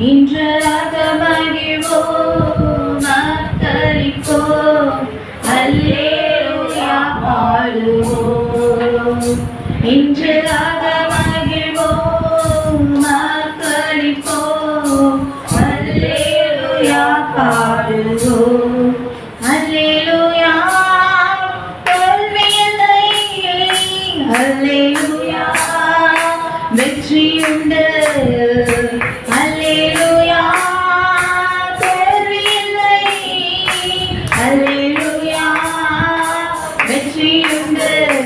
இன்றராக மகிழ்வோம் மக்களிப்போம் அல்லேலூயா பாடுவோம் இன்றராக மகிழ்வோம் மக்களிப்போம் அல்லேலூயா பாடுவோம்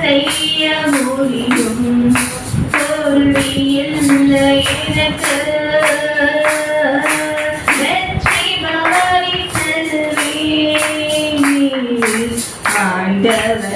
செய்ய முடியும் தோல்வியில் எனக்கு வெற்றி மாறி செல்வி ஆண்டவர்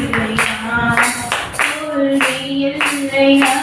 இல்லையா கொள்கை இல்லையா